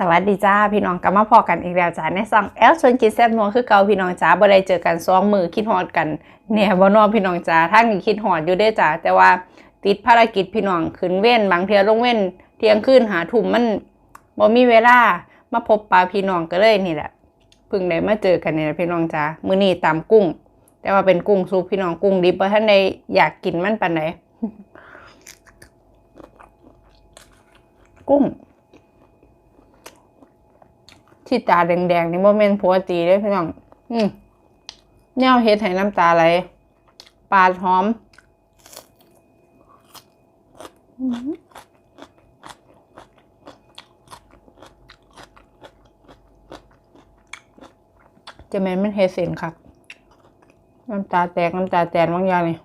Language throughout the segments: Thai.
สวัสดีจ้าพี่น้องกลับมาพอกันอีกแล้วจ้าในซองแอลชวนกินแซ่บนัวคือเก่าพี่น้องจ้าบ่ได้เจอกันสองมือคิดฮอดกันแหน่ยบ่นอพี่น้องจ้าทางนี้คิดฮอดอยู่เด้จ้าแต่ว่าติดภารกิจพี่น้องขึ้นเว้นบางเทื่อลงเว้นเที่ยงคืนหาทุ่มมันบ่มีเวลามาพบปะพี่น้องก็เลยนี่แหละพิ่งได้มาเจอกันเนี่แหละพี่น้องจ้ามื้อนี้ตำกุ้ง แต่ว่าเป็นกุ้งซุปพี่น้องกุ้งดิบบ่ทันได้อยากกินมันปานใดกุ้ง ที่ตาแดงๆนี่โมเมนต์ปกติเลยพี่น้องอืมแนวเฮ็ดให้น้ำตาไหลปลาหอมอือหือจะแม่นมันเฮ็ดเส้นครับน้ำตาแตกน้ำตาแตนบางอย่างนี่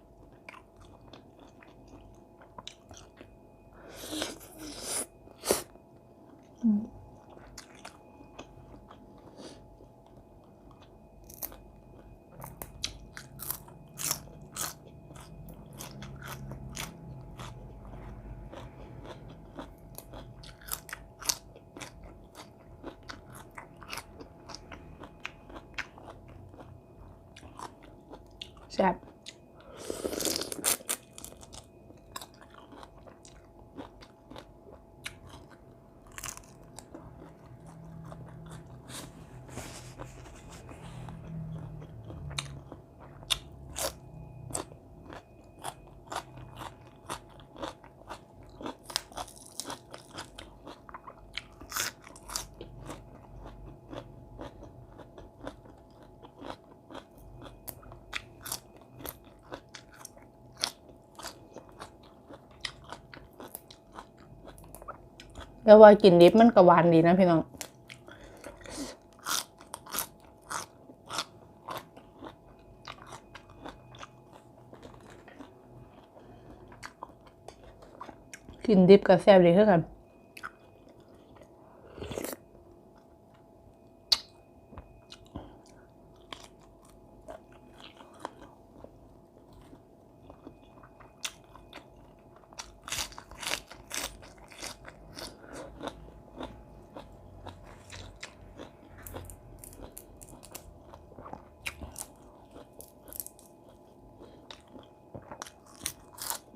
แซ่บ แล้วว่ากินดิบมันก็หวานดีนะพี่น้องกินดิบกับแซ่บดีเท่ากัน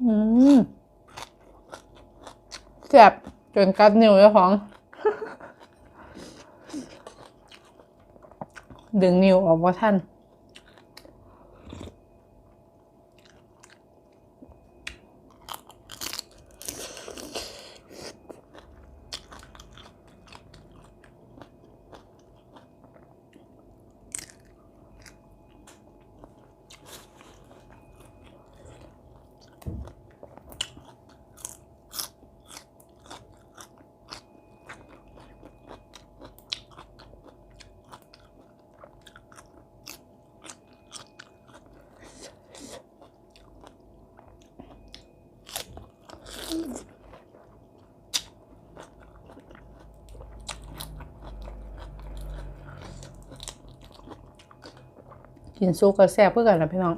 อืมแซ่ บจนกัดนิ้วเจ้าของ ดึงนิ้วออกว่าท่าน กินซุปกับแซ่บเพื่อกันนะพี่น้อง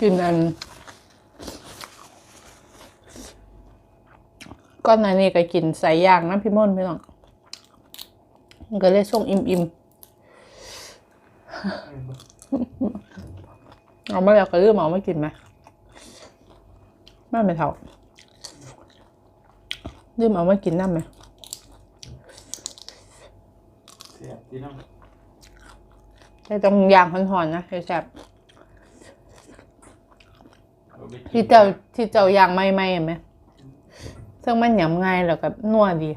กินอันก้อนนั้นนี่ก็กินใส่ย่างนะพี่ม่อนพี่น้องมันก็เลยส่งอิ่มอิ่มๆเอามาแล้วก็ลืมเอามากินไหมไม่ไม่เท่าลืมเอามากินน้ำไหมสียบที่น้องแต่ต้องย่างหอนๆนะแซ่บ เอาไปกิน ที่เจ้าที่เจ้าย่างไม่ไม่เห็นไหมซึ่งมันหยำง่ายแล้วก็นัวดี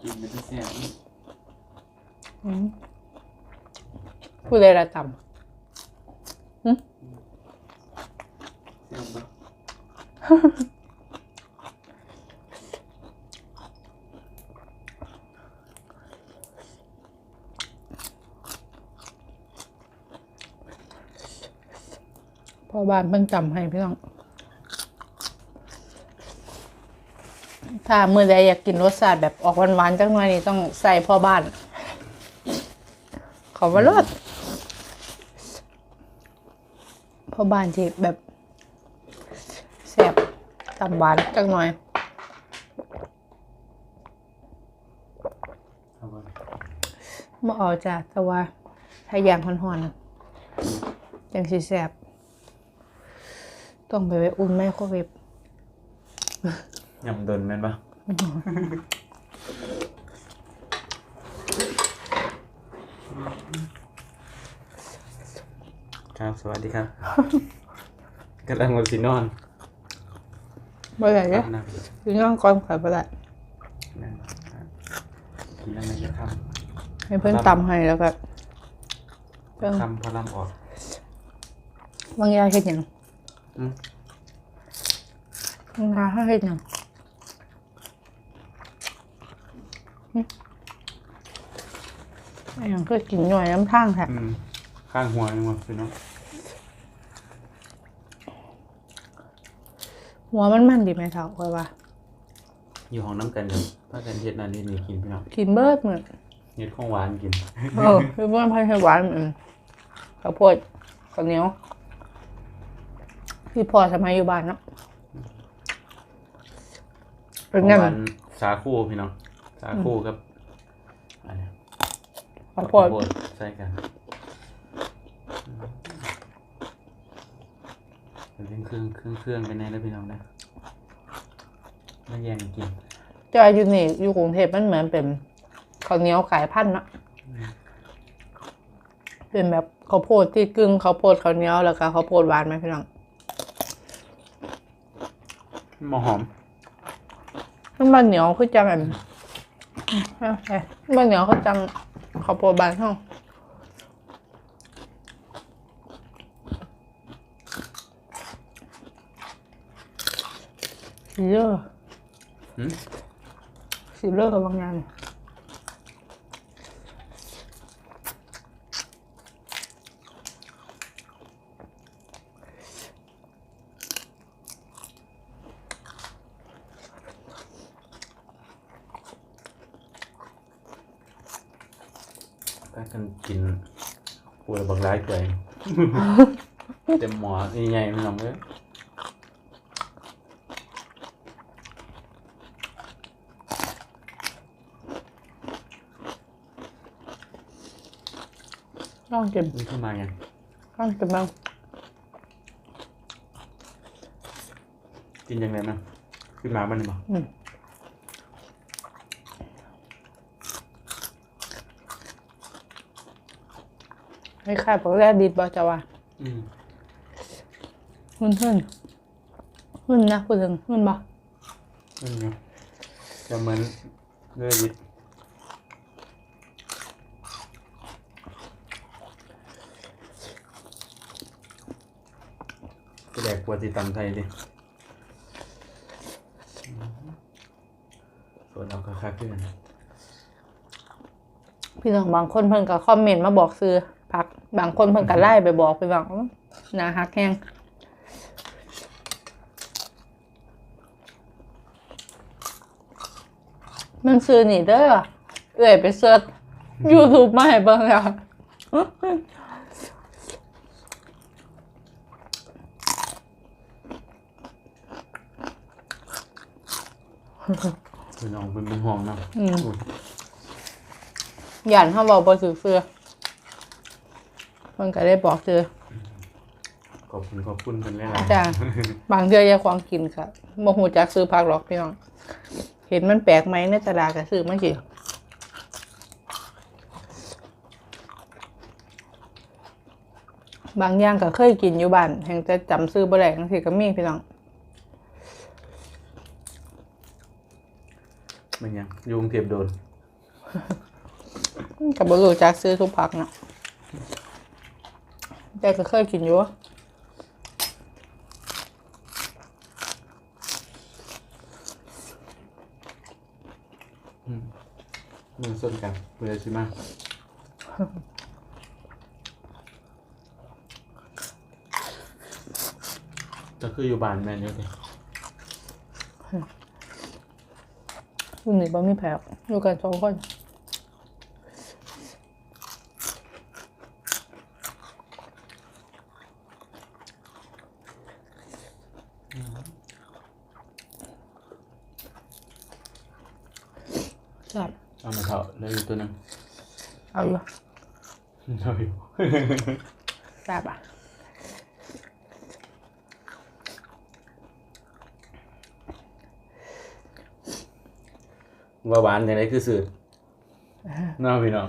กินไม่ได้เสียบนี่ผู้ใดละจเสียบเนาะำ พ่อบ้านเพิ่นจำให้พี่น้อง ถ้าเมื่อใดอยากกินรสชาติแบบออกหวานๆจังหน่อยนี่ต้องใส่พ่อบ้าน ขอมาลดพ่อบ้านที่แบบแซ่บตำหวานจังหน่อยเอาไปบ่เอาจ้ะแต่ว่าถ้าย่างหอนๆน่ะจังสิแซ่บ ต้องไปไว้อุ่นไมโครเวฟยำดนแม่นปะครับสวัสดีครับกำลังวันสินอนบ่ได้เด้อนะคืย่างก่อนข่อยบ่ได้นั่นครับกินแล้วมันจะทให้เพิ่นตำให้แล้วก็เพิ่นำคำพอลำออก บางอย่างเฮ็ดหยัง อืมบางอย่างเฮ็ดหยังอันหยังคือกินหน่อยน้ำทางแท้ข้างหัวนี่มั้งพี่น้องหัวมันมันดีไหมเฒ่าข่อยว่าอยู่ห้องน้ำกันเดี๋ยวพากันเฮ็ดนั่นนี่นี่กินพี่น้องกินเบิร์ดเหมื้อเฮ็ดของหวานกินเออคือเพิ่นพันให้หวานอืมข้าวโพดข้าวเหนียว พี่พ่อสมัยอยู่บ้านเนาะเป็นของไงหวานสาคูพี่น้อง สาคูครับอันนี้ข้าวโพดใช่กันเป็นเครื่องเครื่องเครื่องกันแน่แล้วพี่น้องนะไม่แย่งกันกินจอยอยู่นี่อยู่กรุงเทพมันเหมือนเป็นข้าวเหนียวขายพันธุ์เนาะเป็นแบบข้าวโพดที่กึ่งข้าวโพดข้าวเหนียวแล้วก็ข้าวโพดหวานไหมพี่น้องห มอหอมน้ำมันเหนียวคือจังอันใช่ใช่น้ำมันเหนียวคือจังข้าวโพดบานห้องสีเลอร์หืมสีเลอร์กับบางอย่าง ก็กันกินปูระบักร้ายเกยเต็มหมอใหญ่ๆพี่น้องเลยลองกินนี่ขึ้นมาไงลองกินบ้างกินยังไงนะขึ้นมาบ้านนี่บ่อืมให้ ค่ายบอกแรกดีดบอจะว่าอืมหุ่นหุ่นหุ่นนะพูดถึงหุ่นบออืมครับจะเหมือนเลือดยิดก็แดกกลัวติตำไทยดิอืมส่วนเอาคาคาขึ้นพี่น้องบางคนเพิ่นก็คอมเมนต์มาบอกซื้อ พักบางคนเพิ่นก็ไล่ไปบอกไปบอกว่าหนาฮักแห้งมันซื้อนี่เด้อเอื่อยไปเสิร์ชยูทูบมาให้เบิ่งแล้วคือน้องเป็นเป็นห่วงนะอืมย่านเฮาเว้าบ่ถือเสื้อ เพิ่นก็ได้บอกซื้อขอบอบคุณขอบคุณกันหลายจ้าบางเทื่อยายควางกินค่ะบ่ฮู้จักซื้อผักหรอกพี่น้อง เห็นมันแปลกไหมในตลาดก็ซื้อมากินบางอย่างก็เคยกินอยู่บ้านแห่งจะจำซื้อบ่ได้จังซี่ก็มีพี่น้องมันยังยุงเทียบโดนก็บ่รู้จักซื้อทุกผักเนาะ แต่ก็เคยกินอยู่มือส้นกันมือชิมาก็คืออยู่บ้านแม่เนี่ยสิรุ่นนี้บ่มีแผลอยู่กันสองคน จับ เอามาเถ อะแล้วอยู่ตัวหนึงเอาอยู่เอาอยู่จับอะว่าหวานอย่างไรคือสืดน้องพี่น้อง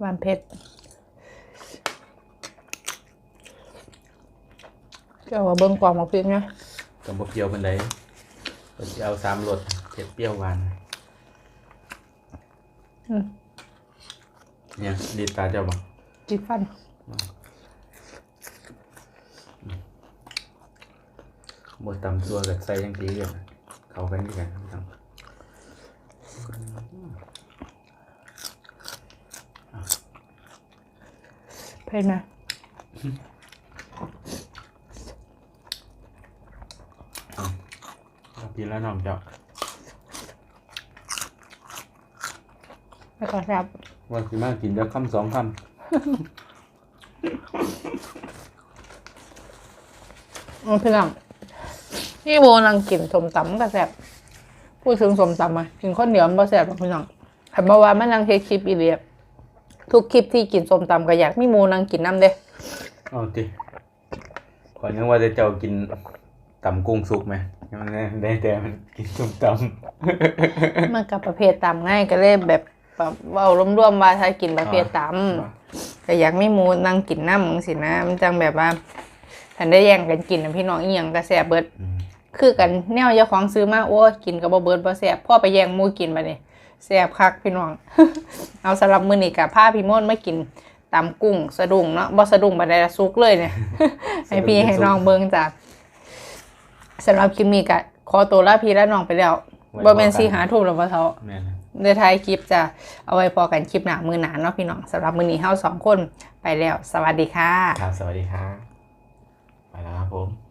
หวานเพชรเจ้าว่าเบิ่งกวางมาพริกนะ กับบ่เปรี้ยวเป็นไรเป็นสิเอาสามรสเผ็ดเปรี้ยวหวาน อืมเนี่ยดีดตาเจ้าบ่จิฟันบ่ตำตัวกับใส่ยังสีกันเข้ากันดีกันพี่น้องเผ็ดนะเอาพี่แล้วน้องเจ้า แล้วก็จับว่าสิมากินจะคำสองคอือพี่น้องนี่โบนังกินสมตำก็แซ่บพูดถึงสมตำอะกินข้าวเหนียวมันบ่แซ่บหรอกพี่น้องแต่เมื่อวานมันนั่งเทคลิปอีเลียบทุกคลิปที่กินสมตำก็อยากมีโมนังกินน้ำเด้ำเอาติขอยนึกว่าจะเจ้ากินตำกุ้งสุกไหมมันได้แต่มันกินส้มตมันกับประเภทตำง่ายก็เลยแบบ แบบเว้ารวมๆว่าถ้ากินประเภทตำำก็อยากมีหมูนั่งกินน้ำมึงสินะมันจังแบบว่าทันได้แย่งกันกินนะพี่น้องอีหยังก็แซ่บเบิดอืมคือกันแนวเจ้าของซื้อมาโอ้ยกินก็บ่เบิดบ่แซ่บพ่อไปแย่งหมูกินบัดนี้แซ่บคักพี่น้อง เอาสำหรับมื้อนี้ก็พาพี่มนต์มากินตำกุ้งสะดุ้งเนาะบ่สะดุ้งบัดใดละสุกเลยเนี่ยให้พี่ให้น้องเบิ่งจ้ะสำหรับคลิปนี้ก็ขอตัวลาพี่และน้องไปแล้วบ่แม่นสิหาทุ่มแล้วบ่เฒ่า เนะในท้ายคลิปจะเอาไว้พอกันคลิปหนามือหนาเนาะพี่น้องสำหรับมือนี้เฮาสองคนไปแล้ว สวัสดีค่ะ ครับ สวัสดีครับ ไปแล้วครับผม